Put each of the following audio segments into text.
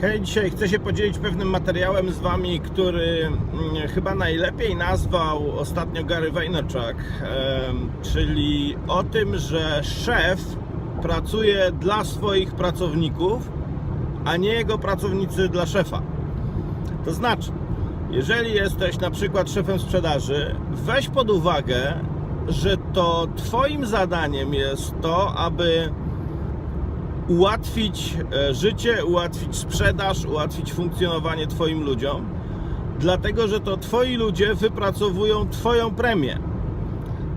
Hej, dzisiaj chcę się podzielić pewnym materiałem z Wami, który mm, chyba najlepiej nazwał ostatnio Gary Vaynerchuk, czyli o tym, że szef pracuje dla swoich pracowników, a nie jego pracownicy dla szefa. To znaczy, jeżeli jesteś na przykład szefem sprzedaży, weź pod uwagę, że to Twoim zadaniem jest to, aby ułatwić e, życie, ułatwić sprzedaż, ułatwić funkcjonowanie Twoim ludziom, dlatego że to Twoi ludzie wypracowują Twoją premię.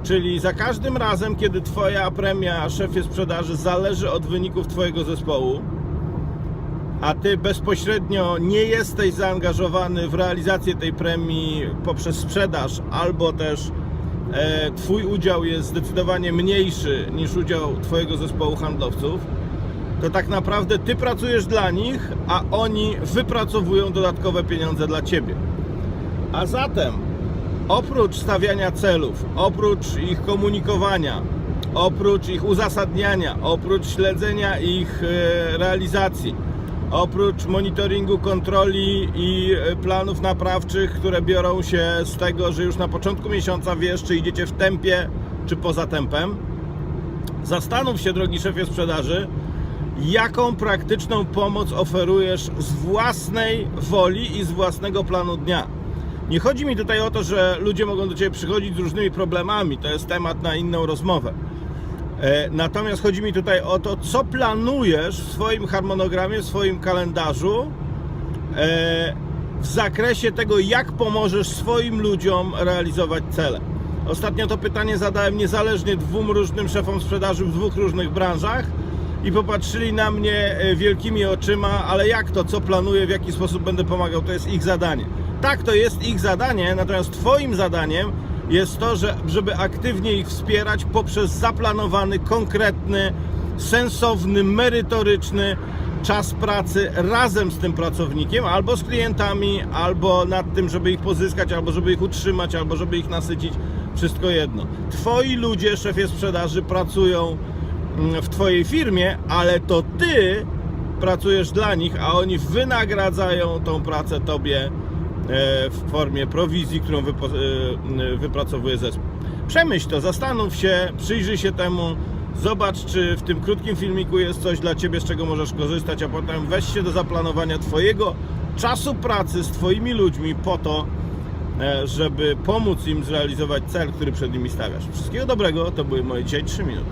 Czyli za każdym razem, kiedy Twoja premia szefie sprzedaży zależy od wyników Twojego zespołu, a Ty bezpośrednio nie jesteś zaangażowany w realizację tej premii poprzez sprzedaż, albo też e, Twój udział jest zdecydowanie mniejszy niż udział Twojego zespołu handlowców, to tak naprawdę Ty pracujesz dla nich, a oni wypracowują dodatkowe pieniądze dla Ciebie. A zatem, oprócz stawiania celów, oprócz ich komunikowania, oprócz ich uzasadniania, oprócz śledzenia ich e, realizacji, oprócz monitoringu, kontroli i e, planów naprawczych, które biorą się z tego, że już na początku miesiąca wiesz, czy idziecie w tempie, czy poza tempem, zastanów się, drogi szefie sprzedaży, jaką praktyczną pomoc oferujesz z własnej woli i z własnego planu dnia. Nie chodzi mi tutaj o to, że ludzie mogą do Ciebie przychodzić z różnymi problemami, to jest temat na inną rozmowę. E, Natomiast chodzi mi tutaj o to, co planujesz w swoim harmonogramie, w swoim kalendarzu e, w zakresie tego, jak pomożesz swoim ludziom realizować cele. Ostatnio to pytanie zadałem niezależnie dwóm różnym szefom sprzedaży w dwóch różnych branżach i popatrzyli na mnie e, wielkimi oczyma, ale jak to, co planuję, w jaki sposób będę pomagał, to jest ich zadanie. Tak, to jest ich zadanie, natomiast Twoim zadaniem jest to, że, żeby aktywnie ich wspierać poprzez zaplanowany, konkretny, sensowny, merytoryczny czas pracy razem z tym pracownikiem, albo z klientami, albo nad tym, żeby ich pozyskać, albo żeby ich utrzymać, albo żeby ich nasycić. Wszystko jedno. Twoi ludzie, szefie sprzedaży, pracują w Twojej firmie, ale to Ty pracujesz dla nich, a oni wynagradzają tą pracę Tobie e, w formie prowizji, którą e, wypracowuje zespół. Przemyśl to, zastanów się, przyjrzyj się temu, zobacz, czy w tym krótkim filmiku jest coś dla Ciebie, z czego możesz korzystać, a potem weź się do zaplanowania Twojego czasu pracy z Twoimi ludźmi po to, e, żeby pomóc im zrealizować cel, który przed nimi stawiasz. Wszystkiego dobrego, to były moje dzisiaj 3 minuty.